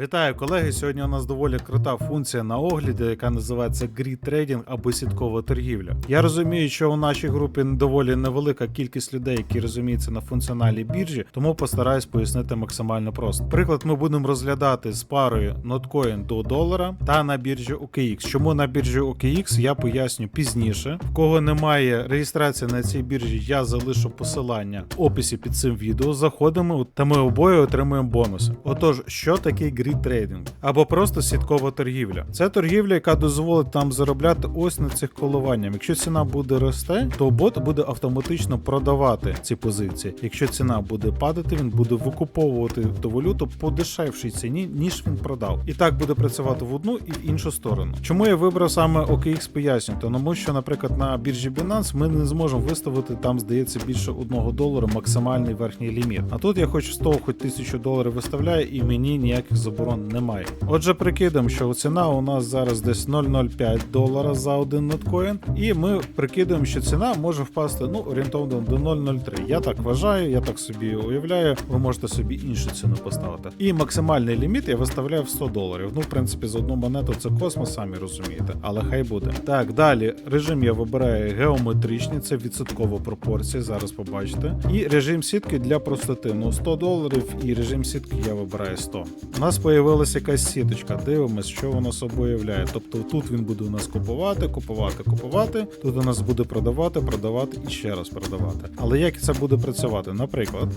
Вітаю, колеги. Сьогодні у нас доволі крута функція на огляді, яка називається Grid Trading або сіткова торгівля. Я розумію, що у нашій групі доволі невелика кількість людей, які розуміються на функціоналі біржі, тому постараюсь пояснити максимально просто. Приклад, ми будемо розглядати з парою Notcoin до долара та на біржі OKX. Чому на біржі OKX я поясню пізніше. В кого немає реєстрації на цій біржі, я залишу посилання в описі під цим відео. Заходимо та ми обоє отримуємо бонуси. Отож, що таке Grid Trading? Або просто сіткова торгівля. Це торгівля, яка дозволить нам заробляти ось на цих коливаннях. Якщо ціна буде рости, то бот буде автоматично продавати ці позиції. Якщо ціна буде падати, він буде викуповувати ту валюту по дешевшій ціні, ніж він продав. І так буде працювати в одну і в іншу сторону. Чому я вибрав саме OKX поясню? Тому що, наприклад, на біржі Binance ми не зможемо виставити там, здається, більше одного долара максимальний верхній ліміт. А тут я хоч з хоч тисячу доларів виставляю, і мені ніяких заборон немає. Отже, прикидаємо, що ціна у нас зараз десь 0,05 долара за один ноткоін, і ми прикидаємо, що ціна може впасти ну орієнтовно до 0,03. Я так вважаю, я так собі уявляю. Ви можете собі іншу ціну поставити. І максимальний ліміт я виставляю в 100 доларів. Ну, в принципі, за одну монету це космос, самі розумієте, але хай буде. Так, далі режим я вибираю геометричний, це відсоткова пропорція. Зараз побачите. І режим сітки для простоти. Ну 100 доларів, і режим сітки я вибираю 100. У нас появилася якась сіточка. Дивимось, що воно собою являє. Тобто тут він буде у нас купувати, купувати, купувати. Тут у нас буде продавати, продавати і ще раз продавати. Але як це буде працювати? Наприклад,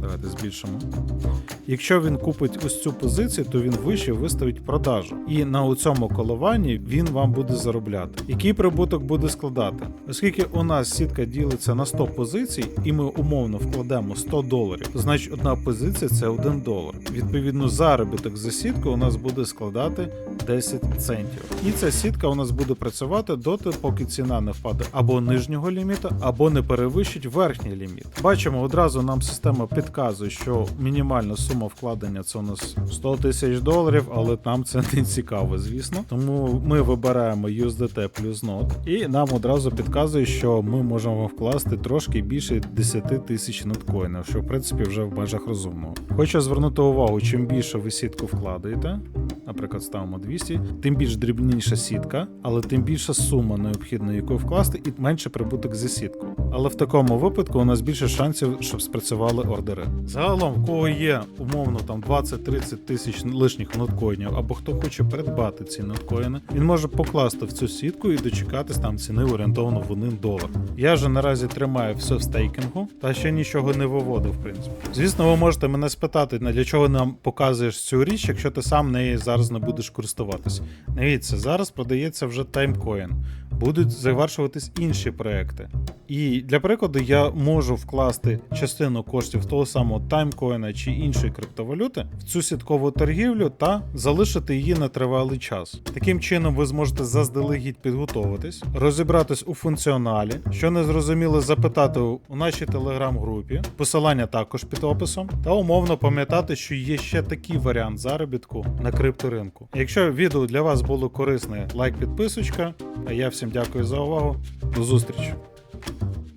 давайте збільшимо. Якщо він купить ось цю позицію, то він вище виставить продажу. І на цьому коливанні він вам буде заробляти. Який прибуток буде складати? Оскільки у нас сітка ділиться на 100 позицій, і ми умовно вкладемо 100 доларів, то значить одна позиція це 1 долар. Відповідно, заробіток за сітку у нас буде складати 10 центів. І ця сітка у нас буде працювати доти, поки ціна не впаде або нижнього ліміта, або не перевищить верхній ліміт. Бачимо, одразу нам система підказує, що мінімальна сума вкладення це у нас 100 тисяч доларів, але нам це не цікаво, звісно. Тому ми вибираємо USDT плюс нот, і нам одразу підказує, що ми можемо вкласти трошки більше 10 тисяч ноткоїнів, що в принципі вже в межах розумного. Хочу звернути увагу, чим більше ви сітку вкладаєте, наприклад, ставимо 200, тим більш дрібніша сітка, але тим більша сума необхідна, яку вкласти, і менше прибуток за сітку. Але в такому випадку у нас більше шансів, щоб спрацювали ордери. Загалом, в кого є умовно там 20-30 тисяч лишніх ноткоїнів, або хто хоче придбати ці ноткоїни, він може покласти в цю сітку і дочекатись там ціни орієнтовно в 1 долар. Я же наразі тримаю все в стейкінгу та ще нічого не виводив, в принципі. Звісно, ви можете мене спитати, для чого нам показуєш цю річ, якщо ти сам нею зараз не будеш користуватись. Дивіться, зараз продається вже таймкоін. Будуть завершуватись інші проекти. І для прикладу я можу вкласти частину коштів того самого таймкоїна чи іншої криптовалюти в цю сіткову торгівлю та залишити її на тривалий час. Таким чином, ви зможете заздалегідь підготуватись, розібратись у функціоналі, що не зрозуміло запитати у нашій телеграм-групі, посилання також під описом, та умовно пам'ятати, що є ще такий варіант заробітку на крипторинку. Якщо відео для вас було корисне, лайк, підписочка. А я всім дякую за увагу. До зустрічі! Thank you.